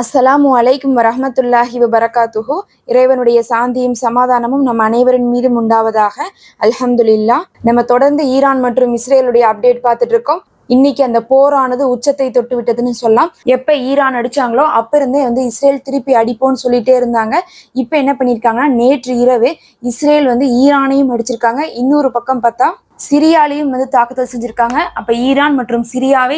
அஸ்ஸலாமு அலைக்கும் வரமத்துல்லாஹி வபரகாத்துஹு. இறைவனுடைய சாந்தியும் சமாதானமும் நம் அனைவரின் மீதும் உண்டாவதாக. அல்ஹம்துலில்லா. நம்ம தொடர்ந்து ஈரான் மற்றும் இஸ்ரேலுடைய அப்டேட் பார்த்துட்டு இருக்கோம் இன்னைக்கு அந்த போரானது உச்சத்தை தொட்டு விட்டதுன்னு சொல்லலாம். எப்ப ஈரான் அடிச்சாங்களோ அப்ப இருந்தே வந்து இஸ்ரேல் திருப்பி அடிப்போம்னு சொல்லிட்டே இருந்தாங்க. இப்ப என்ன பண்ணிருக்காங்கன்னா நேற்று இரவு இஸ்ரேல் வந்து ஈரானையும் அடிச்சிருக்காங்க. இன்னொரு பக்கம் பார்த்தா சிரியாலையும் வந்து தாக்குதல் செஞ்சிருக்காங்க. அப்ப ஈரான் மற்றும் சிரியாவை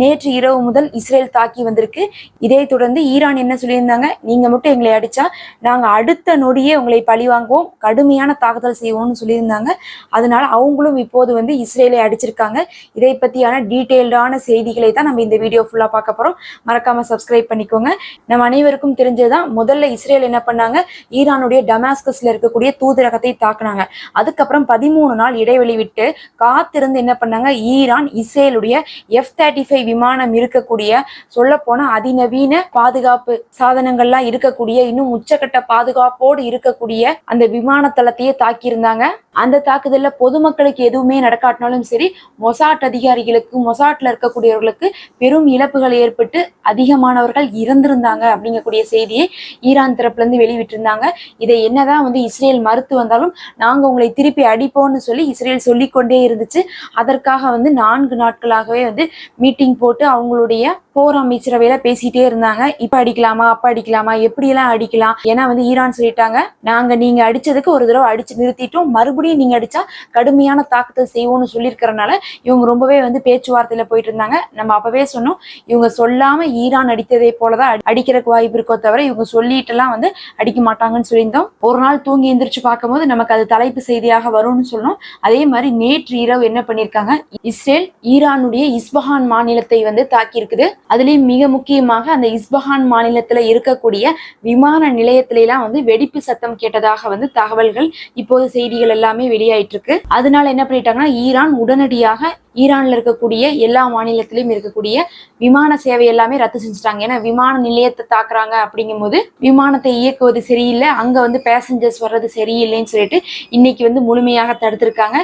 நேற்று இரவு முதல் இஸ்ரேல் தாக்கி வந்திருக்கு. இதை தொடர்ந்து ஈரான் என்ன சொல்லியிருந்தாங்க? நீங்க மட்டும் எங்களை அடிச்சா நாங்க அடுத்த நொடியே உங்களை பழி வாங்குவோம் கடுமையான தாக்குதல் செய்வோம்னு சொல்லியிருந்தாங்க. அதனால அவங்களும் இப்போது வந்து இஸ்ரேலை அடிச்சிருக்காங்க. இதை பத்தியான டீட்டெயில்டான செய்திகளை தான் நம்ம இந்த வீடியோ ஃபுல்லா பார்க்க போறோம். மறக்காம சப்ஸ்கிரைப் பண்ணிக்கோங்க. நம்ம அனைவருக்கும் தெரிஞ்சதுதான் முதல்ல இஸ்ரேல் என்ன பண்ணாங்க? ஈரானுடைய டமாஸ்கஸ்ல இருக்கக்கூடிய தூதரகத்தை தாக்குனாங்க. அதுக்கப்புறம் பதிமூணு நாள் இடைவெளி விட்டு சொல்லிட்டு காத்திருந்து என்ன பண்ணாங்க? ஈரான் இஸ்ரேலுடைய எஃப் தேர்ட்டி ஃபைவ் விமானம் இருக்கக்கூடிய சொல்ல போனா அதிநவீன பாதுகாப்பு சாதனங்கள்லாம் இருக்கக்கூடிய இன்னும் உச்சக்கட்ட பாதுகாப்போடு இருக்கக்கூடிய அந்த விமான தளத்தையே தாக்கியிருந்தாங்க. அந்த தாக்குதல்ல பொதுமக்களுக்கு எதுவுமே நடக்காட்டினாலும் சரி மொசாட் அதிகாரிகளுக்கு மொசாட்ல இருக்கக்கூடியவர்களுக்கு பெரும் இழப்புகள் ஏற்பட்டு அதிகமானவர்கள் இறந்திருந்தாங்க அப்படிங்கக்கூடிய செய்தியை ஈரான் தரப்புல இருந்து வெளிவிட்டிருந்தாங்க இதை என்னதான் வந்து இஸ்ரேல் மறுத்து வந்தாலும் நாங்க உங்களை திருப்பி அடிப்போம்னு சொல்லி இஸ்ரேல் சொல்லி சொல்லிக்கொண்டே இருந்துச்சு. அதற்காக வந்து நான்கு நாட்களாகவே வந்து மீட்டிங் போட்டு அவங்களுடைய போர் அமைச்சரவையில பேசிட்டே இருந்தாங்க. இப்ப அடிக்கலாமா அப்ப அடிக்கலாமா எப்படி எல்லாம் அடிக்கலாம்? ஏன்னா வந்து ஈரான் சொல்லிட்டாங்க. நாங்க நீங்க அடிச்சதுக்கு ஒரு தடவை அடிச்சு நிறுத்திட்டோம். மறுபடியும் நீங்க அடிச்சா கடுமையான தாக்கத்தை செய்வோம்னு சொல்லியிருக்கிறனால இவங்க ரொம்பவே வந்து பேச்சுவார்த்தையில போயிட்டு இருந்தாங்க. நம்ம அப்பவே சொன்னோம். இவங்க சொல்லாம ஈரான் அடித்ததை போலதான் அடிக்கிறதுக்கு வாய்ப்பு இருக்கோ தவிர இவங்க சொல்லிட்டு எல்லாம் வந்து அடிக்க மாட்டாங்கன்னு சொல்லியிருந்தோம். ஒரு நாள் தூங்கி எந்திரிச்சு பார்க்கும்போது நமக்கு அது தலைப்பு செய்தியாக வரும்னு சொன்னோம். அதே மாதிரி நேற்று இரவு என்ன பண்ணிருக்காங்க? இஸ்ரேல் ஈரானுடைய இஸ்பஹான் மாநிலத்தை வந்து தாக்கி இருக்குது அதுலயும் மிக முக்கியமாக அந்த இஸ்பஹான் மாநிலத்துல இருக்கக்கூடிய விமான நிலையத்தில எல்லாம் வந்து வெடிப்பு சத்தம் கேட்டதாக வந்து தகவல்கள் இப்போது செய்திகள் எல்லாமே வெளியாயிட்டு இருக்கு அதனால என்ன பண்ணிட்டாங்கன்னா ஈரான் உடனடியாக ஈரான்ல இருக்கக்கூடிய எல்லா மாநிலத்திலும் இருக்கக்கூடிய விமான சேவை எல்லாமே ரத்து செஞ்சுட்டாங்க. ஏன்னா விமான நிலையத்தை தாக்குறாங்க அப்படிங்கும்போது விமானத்தை இயக்குவது சரியில்லை. அங்க வந்து பேசஞ்சர்ஸ் வர்றது சரியில்லைன்னு சொல்லிட்டு இன்னைக்கு வந்து முழுமையாக தடுத்திருக்காங்க.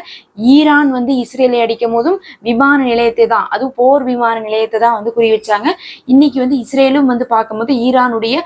ஈரான் வந்து இஸ்ரேலை அடிக்கும் போதும் விமான நிலையத்தை தான் அதுவும் போர் விமான நிலையத்தை தான் வந்து குறி வச்சாங்க. இன்னைக்கு வந்து இஸ்ரேலும் வந்து பார்க்கும்போது ஈரானுடைய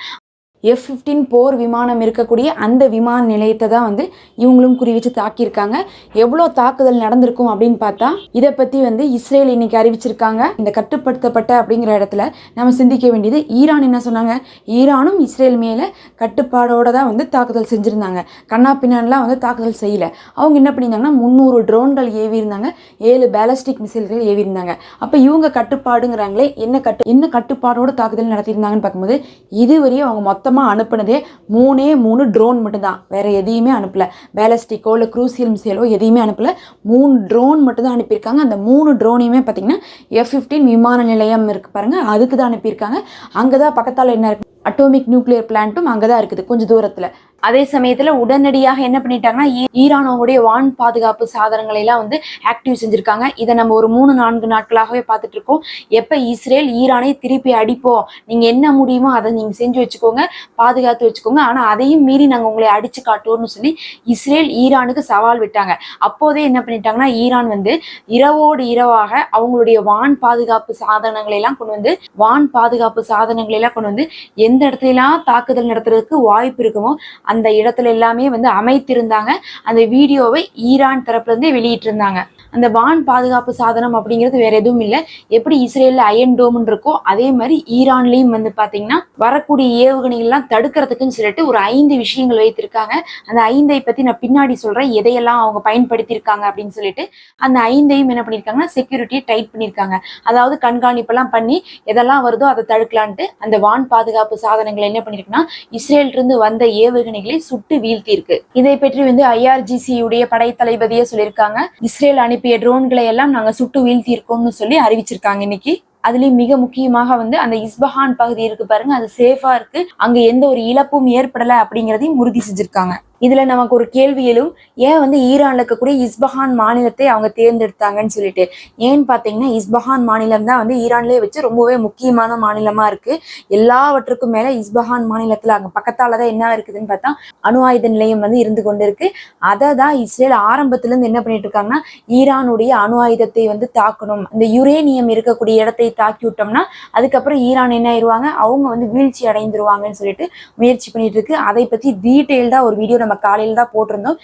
எஃப் ஃபிஃப்டீன் போர் விமானம் இருக்கக்கூடிய அந்த விமான நிலையத்தை தான் வந்து இவங்களும் குறி வச்சு தாக்கியிருக்காங்க. எவ்வளோ தாக்குதல் நடந்திருக்கும் அப்படின்னு பார்த்தா இதை பற்றி வந்து இஸ்ரேல் இன்னைக்கு அறிவிச்சிருக்காங்க. இந்த கட்டுப்படுத்தப்பட்ட அப்படிங்கிற இடத்துல நம்ம சிந்திக்க வேண்டியது ஈரான் என்ன சொன்னாங்க? ஈரானும் இஸ்ரேல் மேலே கட்டுப்பாடோடு தான் வந்து தாக்குதல் செஞ்சுருந்தாங்க. கண்ணா பின்னான்லாம் வந்து தாக்குதல் செய்யலை. அவங்க என்ன பண்ணியிருந்தாங்கன்னா முந்நூறு ட்ரோன்கள் ஏவி இருந்தாங்க ஏழு பேலஸ்டிக் மிசைல்கள் ஏவி இருந்தாங்க அப்போ இவங்க கட்டுப்பாடுங்கிறாங்களே என்ன கட்டு என்ன கட்டுப்பாடோட தாக்குதல் நடத்தியிருந்தாங்கன்னு பார்க்கும்போது இதுவரையும் அவங்க மொத்தமாக அனுப்புனதே மூணே மூணு ட்ரோன் மட்டும்தான். வேறு எதையுமே அனுப்பலை. பேலஸ்டிக்கோ இல்லை க்ரூசியல் மிசைலோ எதையுமே அனுப்பலை. மூணு ட்ரோன் மட்டும்தான் அனுப்பியிருக்காங்க. அந்த மூணு ட்ரோனையுமே பார்த்தீங்கன்னா எஃப் ஃபிஃப்டீன் விமான நிலையம் இருக்குது பாருங்கள் அதுக்கு தான் அனுப்பியிருக்காங்க. அங்கே தான் பக்கத்தால் என்ன இருக்குது அட்டோமிக் நியூக்ளியர் பிளான்ட்டும் அங்கே தான் இருக்குது. கொஞ்சம் தூரத்தில். அதே சமயத்துல உடனடியாக என்ன பண்ணிட்டாங்கன்னா ஈரானோடைய வான் பாதுகாப்பு சாதனங்களை எல்லாம் வந்து ஆக்டிவ் செஞ்சுருக்காங்க. இதை நம்ம ஒரு மூணு நான்கு நாட்களாகவே பார்த்துட்டு இருக்கோம். எப்ப இஸ்ரேல் ஈரானை திருப்பி அடிப்போம்? நீங்க என்ன முடியுமோ அதை நீங்க செஞ்சு வச்சுக்கோங்க பாதுகாத்து வச்சுக்கோங்க. ஆனா அதையும் மீறி நாங்க உங்களை அடிச்சு காட்டுவோம்னு சொல்லி இஸ்ரேல் ஈரானுக்கு சவால் விட்டாங்க. அப்போதே என்ன பண்ணிட்டாங்கன்னா ஈரான் வந்து இரவோடு இரவாக அவங்களுடைய வான் பாதுகாப்பு சாதனங்களை எல்லாம் கொண்டு வந்து வான் பாதுகாப்பு சாதனங்களை எல்லாம் கொண்டு வந்து எந்த இடத்துல எல்லாம் தாக்குதல் நடத்துறதுக்கு வாய்ப்பு இருக்குமோ அந்த இடத்துல எல்லாமே வந்து அமைத்திருந்தாங்க. அந்த வீடியோவை ஈரான் தரப்புலேருந்தே வெளியிட்டிருந்தாங்க. அந்த வான் பாதுகாப்பு சாதனம் அப்படிங்கிறது வேற எதுவும் இல்லை. எப்படி இஸ்ரேல்ல அயன் டோம்னு இருக்கோ அதே மாதிரி ஈரான்லயும் வந்து பாத்தீங்கன்னா வரக்கூடிய ஏவுகணைகள்லாம் தடுக்கிறதுக்குன்னு சொல்லிட்டு ஒரு ஐந்து விஷயங்கள் வைத்திருக்காங்க. அந்த ஐந்தை பத்தி நான் பின்னாடி சொல்றேன். எதையெல்லாம் அவங்க பயன்படுத்தியிருக்காங்க அப்படின்னு சொல்லிட்டு அந்த ஐந்தையும் என்ன பண்ணியிருக்காங்கன்னா செக்யூரிட்டியை டைட் பண்ணியிருக்காங்க. அதாவது கண்காணிப்பெல்லாம் பண்ணி எதெல்லாம் வருதோ அதை தடுக்கலான்ட்டு அந்த வான் பாதுகாப்பு சாதனங்கள் என்ன பண்ணிருக்குன்னா இஸ்ரேல் இருந்து வந்த ஏவுகணைகளை சுட்டு வீழ்த்தி இருக்கு இதை பற்றி வந்து ஐஆர்ஜிசி உடைய படைத்தளபதியே சொல்லியிருக்காங்க. இஸ்ரேல் அனுப்பிய ட்ரோன்களை எல்லாம் நாங்க சுட்டு வீழ்த்தி இருக்கோம்னு சொல்லி அறிவிச்சிருக்காங்க இன்னைக்கு. அதுலயும் மிக முக்கியமாக வந்து அந்த இஸ்பஹான் பகுதி இருக்கு பாருங்க அது சேஃபா இருக்கு. அங்க எந்த ஒரு இழப்பும் ஏற்படல அப்படிங்கறதையும் உறுதி செஞ்சிருக்காங்க. இதுல நமக்கு ஒரு கேள்வி எழும். ஏன் வந்து ஈரான்ல இருக்கக்கூடிய இஸ்பஹான் மாநிலத்தை அவங்க தேர்ந்தெடுத்தாங்கன்னு சொல்லிட்டு. ஏன்னு பாத்தீங்கன்னா இஸ்பஹான் மாநிலம் தான் வந்து ஈரான்லயே வச்சு ரொம்பவே முக்கியமான மாநிலமா இருக்கு. எல்லாவற்றுக்கும் மேல இஸ்பஹான் மாநிலத்துல அங்க பக்கத்தால தான் என்ன இருக்குதுன்னு பார்த்தா அணு ஆயுத நிலையம் வந்து இருந்து கொண்டு இருக்கு அதை தான் இஸ்ரேல் ஆரம்பத்துல இருந்து என்ன பண்ணிட்டு இருக்காங்கன்னா ஈரானுடைய அணு ஆயுதத்தை வந்து தாக்கணும். இந்த யுரேனியம் இருக்கக்கூடிய இடத்தை தாக்கி விட்டோம்னா அதுக்கப்புறம் ஈரான் என்ன ஆயிடுவாங்க? அவங்க வந்து வீழ்ச்சி அடைந்துருவாங்கன்னு சொல்லிட்டு முயற்சி பண்ணிட்டு இருக்கு. அதை பத்தி டீட்டெயில்டா ஒரு வீடியோ நம்ம நம்ம காலையில தான் போட்டிருந்தோம்.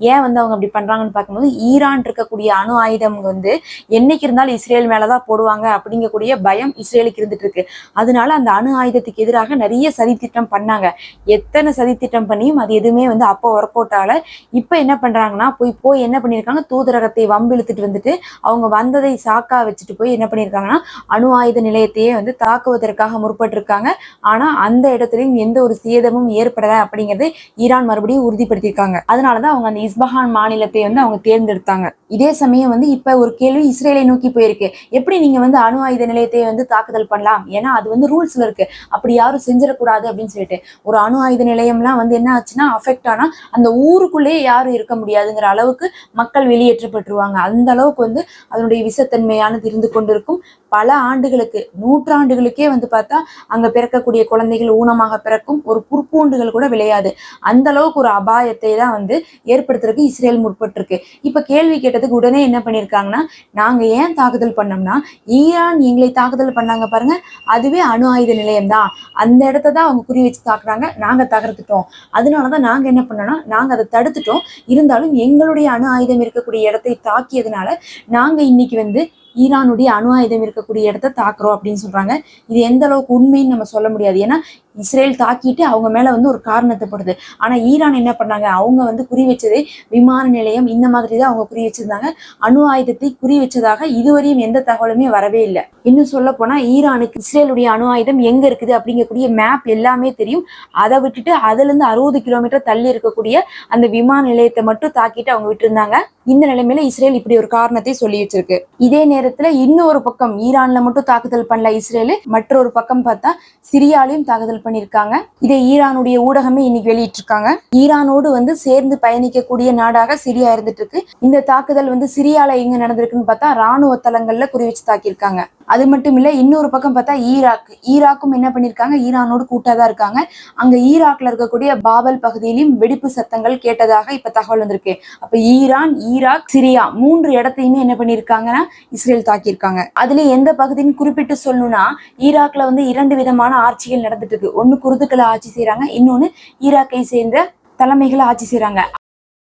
ஏன் வந்து அவங்க அப்படி பண்றாங்கன்னு பார்க்கும்போது ஈரான் இருக்கக்கூடிய அணு ஆயுதம் வந்து என்னைக்கு இருந்தாலும் இஸ்ரேல் மேலதான் போடுவாங்க அப்படிங்கக்கூடிய பயம் இஸ்ரேலுக்கு இருந்துட்டு இருக்கு. அதனால அந்த அணு ஆயுதத்துக்கு எதிராக நிறைய சதித்திட்டம் பண்ணாங்க. எத்தனை சதித்திட்டம் பண்ணியும் அது எதுவுமே வந்து அப்போ ஒர்க் அவுட் ஆகல. இப்போ என்ன பண்றாங்கன்னா போய் போய் என்ன பண்ணியிருக்காங்க? தூதரகத்தை வம்பு இழுத்துட்டு வந்துட்டு அவங்க வந்ததை சாக்கா வச்சுட்டு போய் என்ன பண்ணியிருக்காங்கன்னா அணு ஆயுத நிலையத்தையே வந்து தாக்குவதற்காக முற்பட்டிருக்காங்க. ஆனா அந்த இடத்துலையும் எந்த ஒரு சேதமும் ஏற்படல அப்படிங்கறது ஈரான் மறுபடியும் உறுதிப்படுத்தியிருக்காங்க. அதனாலதான் அவங்க அந்த இஸ்பஹான் மாநிலத்தை வந்து அவங்க தேர்ந்தெடுத்தாங்க. இதே சமயம் வந்து இப்ப ஒரு கேள்வி இஸ்ரேலை நோக்கி போயிருக்கு. எப்படி நீங்க வந்து அணு ஆயுத நிலையத்தை வந்து தாக்குதல் பண்ணலாம்? ஏன்னா அது வந்து ரூல்ஸ்ல இருக்கு. அப்படி யாரும் செஞ்சிடக்கூடாது அப்படின்னு சொல்லிட்டு ஒரு அணு ஆயுத நிலையம்லாம் வந்து என்ன ஆச்சுன்னா அஃபெக்ட் ஆனா அந்த ஊருக்குள்ளேயே யாரும் இருக்க முடியாதுங்கிற அளவுக்கு மக்கள் வெளியேற்றப்பட்டுருவாங்க. அந்த அளவுக்கு வந்து அதனுடைய விஷத்தன்மையானது இருந்து கொண்டிருக்கும். பல ஆண்டுகளுக்கு நூற்றாண்டுகளுக்கே வந்து பார்த்தா அங்க பிறக்கக்கூடிய குழந்தைகள் ஊனமாக பிறக்கும் ஒரு புற்பூண்டுகள் கூட விளையாது. அந்த அளவுக்கு ஒரு அபாயத்தை தான் வந்து ஏற்படுத்துறதுக்கு இஸ்ரேல் முற்பட்டிருக்கு. இப்ப கேள்வி கேட்டதுக்கு உடனே என்ன பண்ணியிருக்காங்கன்னா நாங்க ஏன் தாக்குதல் பண்ணோம்னா ஈரான் எங்களை தாக்குதல் பண்ணாங்க பாருங்க அதுவே அணு ஆயுத நிலையம் தான் அந்த இடத்த தான் அவங்க குறி வச்சு தாக்குறாங்க நாங்க தகர்த்துட்டோம். அதனாலதான் நாங்க என்ன பண்ணோம்னா நாங்க அதை தடுத்துட்டோம். இருந்தாலும் எங்களுடைய அணு ஆயுதம் இருக்கக்கூடிய இடத்தை தாக்கியதுனால நாங்க இன்னைக்கு வந்து ஈரானுடைய அணு ஆயுதம் இருக்கக்கூடிய இடத்த தாக்குறோம் அப்படின்னு சொல்றாங்க. இது எந்த அளவுக்கு உண்மைன்னு நம்ம சொல்ல முடியாது. ஏன்னா இஸ்ரேல் தாக்கிட்டு அவங்க மேல வந்து ஒரு காரணத்தை போடுது. ஆனா ஈரான் என்ன பண்ணாங்க? அவங்க வந்து குறி வச்சது விமான நிலையம் இந்த மாதிரி தான் அவங்க குறி வச்சிருந்தாங்க. அணு ஆயுதத்தை குறி வச்சதாக இதுவரையும் எந்த தகவலுமே வரவே இல்லை. இன்னும் சொல்ல போனா ஈரானுக்கு இஸ்ரேலுடைய அணு ஆயுதம் எங்க இருக்குது அப்படிங்கக்கூடிய மேப் எல்லாமே தெரியும். அதை விட்டுட்டு அதுல இருந்து அறுபது கிலோமீட்டர் தள்ளி இருக்கக்கூடிய அந்த விமான நிலையத்தை மட்டும் தாக்கிட்டு அவங்க விட்டுருந்தாங்க. இந்த நிலைமையில இஸ்ரேல் இப்படி ஒரு காரணத்தை சொல்லி வச்சிருக்கு. இதே நேரத்துல இன்னொரு பக்கம் ஈரான்ல மட்டும் தாக்குதல் பண்ணல இஸ்ரேல். மற்றொரு பக்கம் பார்த்தா சிரியாலையும் தாக்குதல் பண்ணியிருக்காங்க. இதை ஈரானுடைய ஊடகமே இன்னைக்கு வெளியிட்டிருக்காங்க. ஈரானோடு வந்து சேர்ந்து பயணிக்கக்கூடிய நாடாக சிரியா இருந்துட்டு இருக்கு இந்த தாக்குதல் வந்து சிரியால எங்க நடந்திருக்குன்னு பார்த்தா ராணுவ தளங்கள்ல குறிவிச்சு தாக்கியிருக்காங்க. அது மட்டும் இல்ல இன்னொரு பக்கம் பார்த்தா ஈராக் ஈராக்கும் என்ன பண்ணிருக்காங்க ஈரானோடு கூட்டாதான் இருக்காங்க. அங்க ஈராக்ல இருக்கக்கூடிய பாபல் பகுதியிலும் வெடிப்பு சத்தங்கள் கேட்டதாக இப்ப தகவல் வந்திருக்கு. அப்ப ஈரான் ஈராக் சிரியா மூன்று இடத்தையுமே என்ன பண்ணிருக்காங்கன்னா இஸ்ரேல் தாக்கியிருக்காங்க. அதுல எந்த பகுதின்னு குறிப்பிட்டு சொல்லணும்னா ஈராக்ல வந்து இரண்டு விதமான ஆட்சிகள் நடந்துட்டு இருக்கு ஒண்ணு குருதுக்களை ஆட்சி செய்கிறாங்க இன்னொன்னு ஈராக்கை சேர்ந்த தலைமைகளை ஆட்சி செய்கிறாங்க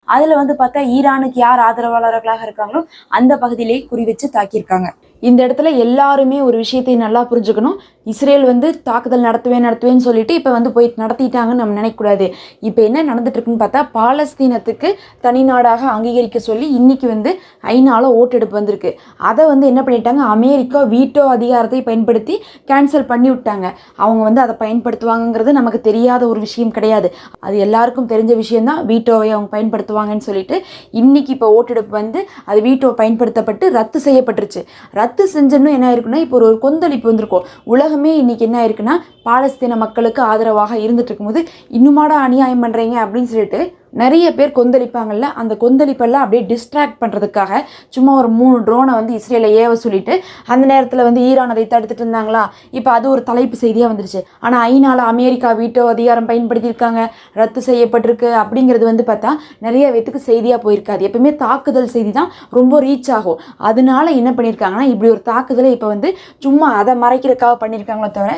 அதுல வந்து பார்த்தா ஈரானுக்கு யார் ஆதரவாளர்களாக இருக்காங்களோ அந்த பகுதியிலே குறி வச்சு தாக்கியிருக்காங்க. இந்த இடத்துல எல்லாருமே ஒரு விஷயத்தை நல்லா புரிஞ்சுக்கணும். இஸ்ரேல் வந்து தாக்குதல் நடத்துவேன் நடத்துவேன்னு சொல்லிட்டு இப்போ வந்து போய் நடத்திட்டாங்கன்னு நம்ம நினைக்கக்கூடாது. இப்போ என்ன நடந்துட்டுருக்குன்னு பார்த்தா பாலஸ்தீனத்துக்கு தனி நாடாக அங்கீகரிக்க சொல்லி இன்னைக்கு வந்து ஐநாவில் ஓட்டெடுப்பு வந்திருக்கு. அதை வந்து என்ன பண்ணிட்டாங்க? அமெரிக்கா வீட்டோ அதிகாரத்தை பயன்படுத்தி கேன்சல் பண்ணி விட்டாங்க. அவங்க வந்து அதை பயன்படுத்துவாங்கங்கிறது நமக்கு தெரியாத ஒரு விஷயம் கிடையாது. அது எல்லாருக்கும் தெரிஞ்ச விஷயந்தான் வீட்டோவை அவங்க பயன்படுத்துவாங்கன்னு சொல்லிட்டு இன்றைக்கி இப்போ ஓட்டெடுப்பு வந்து அது வீட்டோ பயன்படுத்தப்பட்டு ரத்து செய்யப்பட்டுருச்சு. ரத்து ரத்து செஞ்சோன்னு என்ன ஆயிருக்குன்னா இப்போ ஒரு கொந்தளிப்பு வந்திருக்கும். உலகமே இன்றைக்கி என்ன ஆயிருக்குன்னா பாலஸ்தீன மக்களுக்கு ஆதரவாக இருந்துட்டு இருக்கும்போது இன்னுமாடா அநியாயம் பண்ணுறீங்க அப்படின்னு சொல்லிட்டு நிறைய பேர் கொந்தளிப்பாங்கல்ல அந்த கொந்தளிப்பெல்லாம் அப்படியே டிஸ்ட்ராக்ட் பண்ணுறதுக்காக சும்மா ஒரு மூணு ட்ரோனை வந்து இஸ்ரேலை ஏவ சொல்லிட்டு அந்த நேரத்தில் வந்து ஈரான் அதை தடுத்துட்டு இருந்தாங்களா? இப்போ அது ஒரு தலைப்பு செய்தியாக வந்துருச்சு. ஆனால் ஐநாவில் அமெரிக்கா வீட்டோ அதிகாரம் பயன்படுத்தியிருக்காங்க ரத்து செய்யப்பட்டிருக்கு அப்படிங்கிறது வந்து பார்த்தா நிறைய பேத்துக்கு செய்தியாக போயிருக்காது. எப்பவுமே தாக்குதல் செய்தி தான் ரொம்ப ரீச் ஆகும். அதனால என்ன பண்ணியிருக்காங்கன்னா இப்படி ஒரு தாக்குதலை இப்போ வந்து சும்மா அதை மறைக்கிறதுக்காக பண்ணியிருக்காங்களே தவிர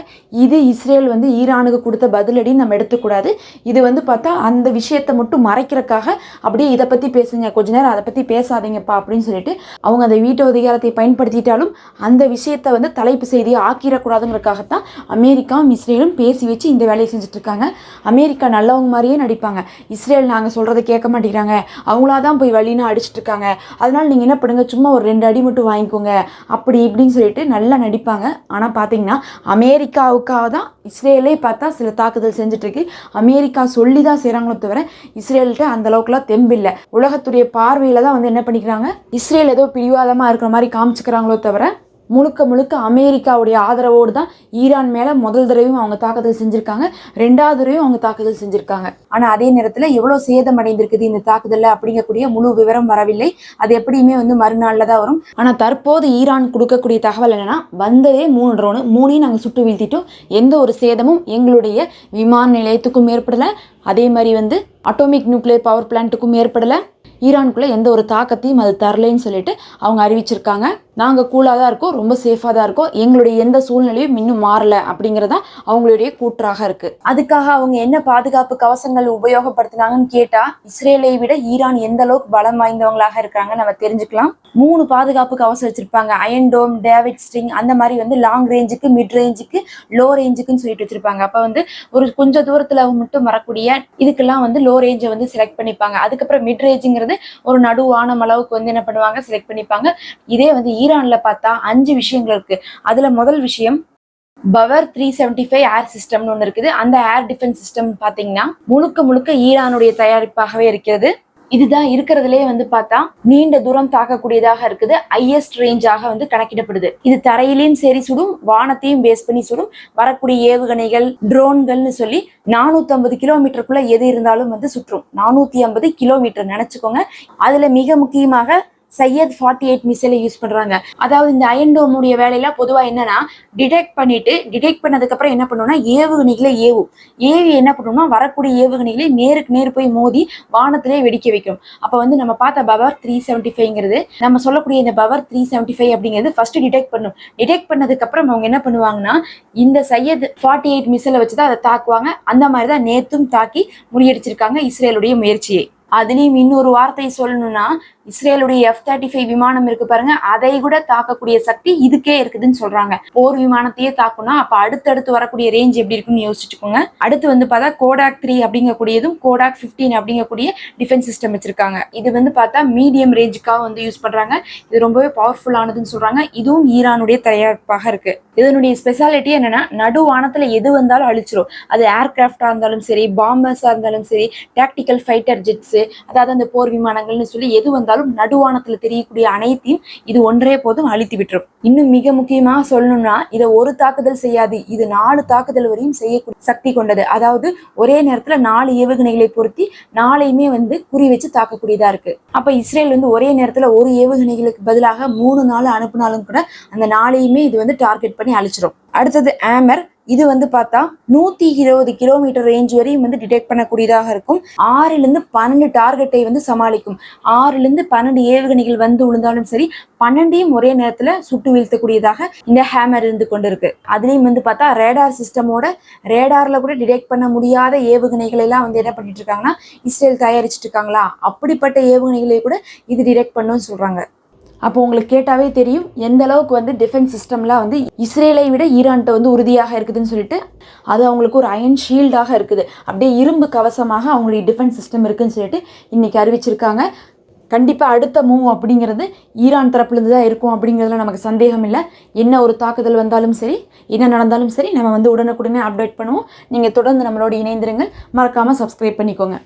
இது இஸ்ரேல் வந்து ஈரானுக்கு கொடுத்த பதிலடின்னு நம்ம எடுத்துக்கூடாது. இது வந்து பார்த்தா அந்த விஷயத்தை மட்டும் மறைக்கிறதுக்காக அப்படியே இதை பற்றி பேசுங்க. கொஞ்ச நேரம் அதை பற்றி பேசாதீங்கப்பா அப்படின்னு சொல்லிட்டு அவங்க அந்த வீட்டு அதிகாரத்தை பயன்படுத்திட்டாலும் அந்த விஷயத்தை வந்து தலைப்பு செய்தியை ஆக்கிடக்கூடாதுங்கிறதுக்காகத்தான் அமெரிக்காவும் இஸ்ரேலும் பேசி வச்சு இந்த வேலையை செஞ்சுட்டு இருக்காங்க அமெரிக்கா நல்லவங்க மாதிரியே நடிப்பாங்க. இஸ்ரேல் நாங்கள் சொல்கிறத கேட்க மாட்டேங்கிறாங்க. அவங்களா தான் போய் வழின்னு அடிச்சிட்ருக்காங்க. அதனால் நீங்கள் என்ன பண்ணுங்கள் சும்மா ஒரு ரெண்டு அடி மட்டும் வாங்கிக்கோங்க. அப்படி இப்படின்னு சொல்லிட்டு நல்லா நடிப்பாங்க. ஆனால் பார்த்தீங்கன்னா அமெரிக்காவுக்காக தான் இஸ்ரேலே பார்த்தா சில தாக்குதல் செஞ்சுட்டு அமெரிக்கா சொல்லி தான் செய்கிறாங்களோ தவிர இஸ்ரேல்கிட்ட அந்த அளவுக்குலாம் தெம்பில்லை உலகத்துடைய பார்வையில் தான் வந்து என்ன பண்ணிக்கிறாங்க? இஸ்ரேல் ஏதோ பிடிவாதமாக இருக்கிற மாதிரி காமிச்சுக்கிறாங்களோ தவிர முழுக்க முழுக்க அமெரிக்காவுடைய ஆதரவோடு தான் ஈரான் மேலே முதல் தடவையும் அவங்க தாக்குதல் செஞ்சுருக்காங்க. ரெண்டாவது தடவையும் அவங்க தாக்குதல் செஞ்சுருக்காங்க. ஆனால் அதே நேரத்தில் எவ்வளோ சேதம் அடைந்திருக்குது இந்த தாக்குதலில் அப்படிங்கக்கூடிய முழு விவரம் வரவில்லை. அது எப்படியுமே வந்து மறுநாளில் தான் வரும். ஆனால் தற்போது ஈரான் கொடுக்கக்கூடிய தகவல் என்னென்னா வந்ததே மூணு ட்ரோனு மூணையும் நாங்கள் சுட்டு வீழ்த்திட்டோம். எந்த ஒரு சேதமும் எங்களுடைய விமான நிலையத்துக்கும் ஏற்படலை. அதே மாதிரி வந்து அட்டோமிக் நியூக்ளியர் பவர் பிளான்ட்டுக்கும் ஏற்படலை. ஈரானுக்குள்ளே எந்த ஒரு தாக்கத்தையும் அது தரலைன்னு சொல்லிட்டு அவங்க அறிவிச்சிருக்காங்க. நாங்கள் கூலாக தான் இருக்கோம் ரொம்ப சேஃபாக தான் இருக்கோம். எங்களுடைய எந்த சூழ்நிலையும் இன்னும் மாறல அப்படிங்கிறதா அவங்களுடைய கூற்றாக இருக்குது அதுக்காக அவங்க என்ன பாதுகாப்பு கவசங்கள் உபயோகப்படுத்தினாங்கன்னு கேட்டால் இஸ்ரேலை விட ஈரான் எந்த அளவுக்கு பலம் வாய்ந்தவங்களாக இருக்காங்க நம்ம தெரிஞ்சுக்கலாம். மூணு பாதுகாப்பு கவசம் வச்சுருப்பாங்க. அயன் டோம் டேவிட் ஸ்ட்ரிங் அந்த மாதிரி வந்து லாங் ரேஞ்சுக்கு மிட் ரேஞ்சுக்கு லோ ரேஞ்சுக்குன்னு சொல்லிட்டு வச்சுருப்பாங்க. அப்போ வந்து ஒரு கொஞ்சம் தூரத்தில் மட்டும் வரக்கூடிய இதுக்கெல்லாம் வந்து லோ ரேஞ்சை வந்து செலக்ட் பண்ணிப்பாங்க. அதுக்கப்புறம் மிட் ரேஞ்சுங்கிறது ஒரு நடுவான அளவுக்கு வந்து என்ன பண்ணுவாங்க? செலக்ட் பண்ணிப்பாங்க. இதே வந்து ஈரான்ல பார்த்தா அஞ்சு விஷயங்கள் இருக்கு. அதுல முதல் விஷயம் power three seventy five air சிஸ்டம்னு ஒன்று இருக்குது. அந்த ஏர் டிஃபென்ஸ் சிஸ்டம் பார்த்தீங்கன்னா முழுக்க முழுக்க ஈரானுடைய தயாரிப்பாகவே இருக்கிறது. இதுதான் இருக்கிறதுலே வந்து பார்த்தா நீண்ட தூரம் தாக்கக்கூடியதாக இருக்குது. ஹையஸ்ட் ரேஞ்சாக வந்து கணக்கிடப்படுது. இது தரையிலையும் சரி சுடும் வானத்தையும் பேஸ் பண்ணி சுடும் வரக்கூடிய ஏவுகணைகள் ட்ரோன்கள்னு சொல்லி நானூத்தி ஐம்பது கிலோமீட்டருக்குள்ள எது இருந்தாலும் வந்து சுற்றும். நானூத்தி ஐம்பது கிலோமீட்டர் நினைச்சுக்கோங்க. அதுல மிக முக்கியமாக சையத் ஃபார்ட்டி எயிட் மிசைலை யூஸ் பண்ணுறாங்க அதாவது இந்த அயன்டோமுடைய வேலையெல்லாம் பொதுவாக என்னன்னா டிடெக்ட் பண்ணிட்டு டிடெக்ட் பண்ணதுக்கப்புறம் என்ன பண்ணுவோம்னா ஏவுகணைகளை ஏவும். ஏவி என்ன பண்ணுவோம்னா வரக்கூடிய ஏவுகணைகளை நேருக்கு நேர் போய் மோதி வானத்திலே வெடிக்க வைக்கும். அப்போ வந்து நம்ம பார்த்த பவர் த்ரீ செவன்ட்டி ஃபைவ்ங்கிறது நம்ம சொல்லக்கூடிய இந்த பவர் த்ரீ செவன்ட்டி ஃபைவ் அப்படிங்கிறது ஃபர்ஸ்ட் டிடெக்ட் பண்ணும். டிடெக்ட் பண்ணதுக்கப்புறம் அவங்க என்ன பண்ணுவாங்கன்னா இந்த சையத் ஃபார்ட்டி எயிட் மிசைலை வச்சு தான் அதை தாக்குவாங்க. அந்த மாதிரி தான் நேத்தும் தாக்கி முறியடிச்சிருக்காங்க இஸ்ரேலுடைய முயற்சியை. அதுலேயும் இன்னொரு வார்த்தை சொல்லணும்னா இஸ்ரேலுடைய எஃப் தேர்ட்டி ஃபைவ் விமானம் இருக்கு பாருங்க. அதை கூட தாக்கக்கூடிய சக்தி இதுக்கே இருக்குதுன்னு சொல்றாங்க. போர் விமானத்தையே தாக்குனா அப்ப அடுத்தடுத்து வரக்கூடிய ரேஞ்ச் எப்படி இருக்குன்னு யோசிச்சுக்கோங்க. அடுத்து வந்து பார்த்தா கோடாக் த்ரீ அப்படிங்கக்கூடியதும் கோடாக் ஃபிஃப்டீன் அப்படிங்கக்கூடிய டிஃபென்ஸ் சிஸ்டம் வச்சிருக்காங்க. இது வந்து பார்த்தா மீடியம் ரேஞ்சுக்காக வந்து யூஸ் பண்றாங்க. இது ரொம்பவே பவர்ஃபுல்லானதுன்னு சொல்றாங்க. இதுவும் ஈரானுடைய தயாரிப்பாக இருக்கு. இதனுடைய ஸ்பெஷாலிட்டி என்னன்னா நடு வானத்துல எது வந்தாலும் அழிச்சிரும். அது ஏர்கிராஃப்டா இருந்தாலும் சரி பாம்பர்ஸா இருந்தாலும் சரி டாக்டிக்கல் ஃபைட்டர் ஜெட்ஸ் அதாவது அந்த போர் விமானங்கள்னு சொல்லி எது வந்தாலும் நடுவானத்துல தெரியக்கூடிய அனைத்தையும் இது ஒன்றே போதும் அழித்து விட்டுரும். இன்னும் மிக முக்கியமா சொல்லணும்னா இதை ஒரு தாக்குதல் செய்யாது. இது நாலு தாக்குதல் வரையும் செய்யக்கூடிய சக்தி கொண்டது. அதாவது ஒரே நேரத்துல நாலு ஏவுகணைகளை பொருத்தி நாளையுமே வந்து குறி வச்சு தாக்கக்கூடியதா இருக்கு. அப்ப இஸ்ரேல் வந்து ஒரே நேரத்துல ஒரு ஏவுகணைகளுக்கு பதிலாக மூணு நாள் அனுப்புனாலும் கூட அந்த நாளையுமே இது வந்து டார்கெட் பண்ணி அழிச்சிடும் அடுத்தது ஆமர் இது வந்து பார்த்தா நூத்தி இருபது கிலோமீட்டர் ரேஞ்ச் வரையும் வந்து டிடெக்ட் பண்ணக்கூடியதாக இருக்கும். ஆறுல இருந்து பன்னெண்டு டார்கெட்டை வந்து சமாளிக்கும். ஆறுல இருந்து பன்னெண்டு ஏவுகணைகள் வந்து விழுந்தாலும் சரி பன்னெண்டையும் ஒரே நேரத்துல சுட்டு வீழ்த்தக்கூடியதாக இந்த ஹேமர் இருந்து கொண்டிருக்கு. அதுலயும் வந்து பார்த்தா ரேடார் சிஸ்டமோட ரேடார்ல கூட டிடெக்ட் பண்ண முடியாத ஏவுகணைகளை எல்லாம் வந்து என்ன பண்ணிட்டு இருக்காங்கன்னா இஸ்ரேல் தயாரிச்சிட்டு இருக்காங்களா? அப்படிப்பட்ட ஏவுகணைகளை கூட இது டிடெக்ட் பண்ணுன்னு சொல்றாங்க. அப்போ உங்களுக்கு கேட்டாவே தெரியும் எந்த அளவுக்கு வந்து டிஃபென்ஸ் சிஸ்டம்லாம் வந்து இஸ்ரேலை விட ஈரான்கிட்ட வந்து உறுதியாக இருக்குதுன்னு சொல்லிட்டு அது அவங்களுக்கு ஒரு அயன் ஷீல்டாக இருக்குது. அப்படியே இரும்பு கவசமாக அவங்களுடைய டிஃபென்ஸ் சிஸ்டம் இருக்குன்னு சொல்லிட்டு இன்றைக்கி அறிவிச்சிருக்காங்க. கண்டிப்பாக அடுத்த மூவ் அப்படிங்கிறது ஈரான் தரப்புலேருந்து தான் இருக்கும் அப்படிங்கிறதுல நமக்கு சந்தேகம் இல்லை. என்ன ஒரு தாக்குதல் வந்தாலும் சரி என்ன நடந்தாலும் சரி நம்ம வந்து உடனுக்குடனே அப்டேட் பண்ணுவோம். நீங்கள் தொடர்ந்து நம்மளோட இணைந்திருங்கள். மறக்காமல் சப்ஸ்கிரைப் பண்ணிக்கோங்க.